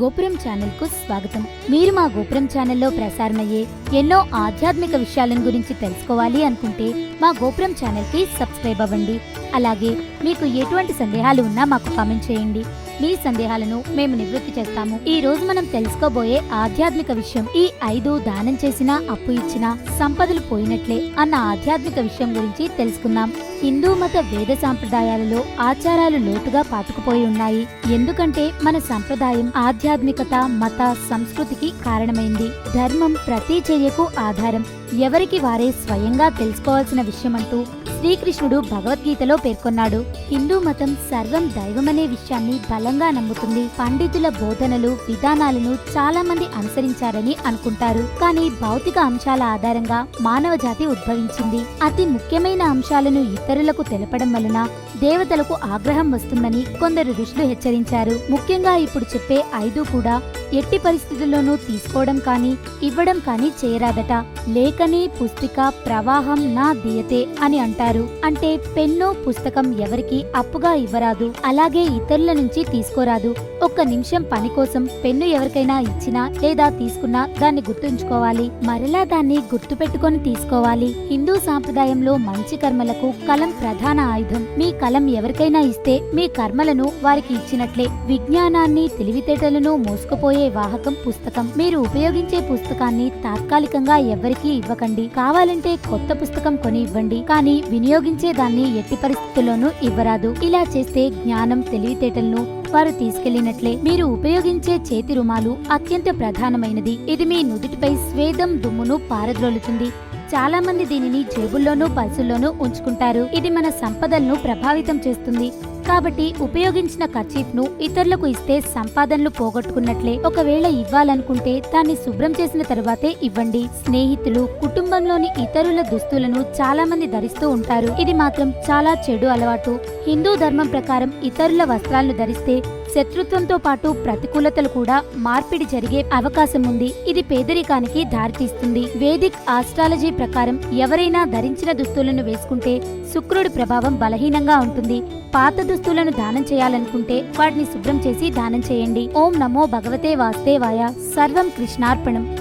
గోపురం ఛానల్కు స్వాగతం. మీరు మా గోపురం ఛానల్లో ప్రసారమయ్యే ఎన్నో ఆధ్యాత్మిక విషయాలను గురించి తెలుసుకోవాలి అనుకుంటే మా గోపురం ఛానల్కి సబ్స్క్రైబ్ అవ్వండి. అలాగే మీకు ఎటువంటి సందేహాలు ఉన్నా మాకు కామెంట్ చేయండి. మీ సందేహాలను మేము నివృత్తి చేస్తాము. ఈ రోజు మనం తెలుసుకోబోయే ఆధ్యాత్మిక విషయం ఈ ఐదు దానం చేసినా అప్పు ఇచ్చినా సంపదలు పోయినట్లే అన్న ఆధ్యాత్మిక విషయం గురించి తెలుసుకుందాం. హిందూ మత వేద సాంప్రదాయాలలో ఆచారాలు లోతుగా పాతుకుపోయి ఉన్నాయి. ఎందుకంటే మన సంప్రదాయం ఆధ్యాత్మికత మత సంస్కృతికి కారణమైంది. ధర్మం ప్రతి చర్యకు ఆధారం. ఎవరికి వారే స్వయంగా తెలుసుకోవాల్సిన విషయమంటూ శ్రీకృష్ణుడు భగవద్గీతలో పేర్కొన్నాడు. హిందూ మతం సర్వం దైవమనే విషయాన్ని బలంగా నమ్ముతుంది. పండితుల బోధనలు విధానాలను చాలా మంది అనుసరించారని అనుకుంటారు. కానీ భౌతిక అంశాల ఆధారంగా మానవ జాతి ఉద్భవించింది. అతి ముఖ్యమైన అంశాలను ఇతరులకు తెలపడం వలన దేవతలకు ఆగ్రహం వస్తుందని కొందరు ఋషులు హెచ్చరించారు. ముఖ్యంగా ఇప్పుడు చెప్పే ఐదు కూడా ఎట్టి పరిస్థితుల్లోనూ తీసుకోవడం కానీ ఇవ్వడం కానీ చేయరాదట. లేఖని పుస్తిక ప్రవాహం నా దియతే అని అంటారు. అంటే పెన్నో పుస్తకం ఎవరికి అప్పుగా ఇవ్వరాదు. అలాగే ఇతరుల నుంచి తీసుకోరాదు. ఒక్క నిమిషం పని కోసం పెన్ను ఎవరికైనా ఇచ్చినా లేదా తీసుకున్నా దాన్ని గుర్తుంచుకోవాలి. మరలా దాన్ని గుర్తుపెట్టుకొని తీసుకోవాలి. హిందూ సాంప్రదాయంలో మంచి కర్మలకు కలం ప్రధాన ఆయుధం. మీ కలం ఎవరికైనా ఇస్తే మీ కర్మలను వారికి ఇచ్చినట్లే విజ్ఞానాన్ని తెలివితేటలను మోసుకుపోయే వాహకం పుస్తకం. మీరు ఉపయోగించే పుస్తకాన్ని తాత్కాలికంగా ఎవ్వరికీ ఇవ్వకండి. కావాలంటే కొత్త పుస్తకం కొని ఇవ్వండి. కానీ వినియోగించే దాన్ని ఎట్టి పరిస్థితుల్లోనూ ఇవ్వరాదు. ఇలా చేస్తే జ్ఞానం తెలివితేటలను వారు తీసుకెళ్ళినట్లే మీరు ఉపయోగించే చేతి రుమాలు అత్యంత ప్రధానమైనది. ఇది మీ నుదుటిపై స్వేదం దుమ్మును పారద్రోలుతుంది. చాలా మంది దీనిని జేబుల్లోనూ పల్సుల్లోనూ ఉంచుకుంటారు. ఇది మన సంపదలను ప్రభావితం చేస్తుంది. కాబట్టి ఉపయోగించిన కర్చీఫ్ను ఇతరులకు ఇస్తే సంపాదనలు పోగొట్టుకున్నట్లే. ఒకవేళ ఇవ్వాలనుకుంటే దాన్ని శుభ్రం చేసిన తరువాతే ఇవ్వండి. స్నేహితులు కుటుంబంలోని ఇతరుల దుస్తులను చాలా మంది ధరిస్తూ ఉంటారు. ఇది మాత్రం చాలా చెడు అలవాటు. హిందూ ధర్మం ప్రకారం ఇతరుల వస్త్రాలను ధరిస్తే శత్రుత్వంతో పాటు ప్రతికూలతలు కూడా మార్పిడి జరిగే అవకాశం ఉంది. ఇది పేదరికానికి దారితీస్తుంది. వేదిక్ ఆస్ట్రాలజీ ప్రకారం ఎవరైనా ధరించిన దుస్తులను వేసుకుంటే శుక్రుడి ప్రభావం బలహీనంగా ఉంటుంది. పాత దుస్తులను దానం చేయాలనుకుంటే వాటిని శుభ్రం చేసి దానం చేయండి. ఓం నమో భగవతే వాస్తేవాయ సర్వం కృష్ణార్పణం.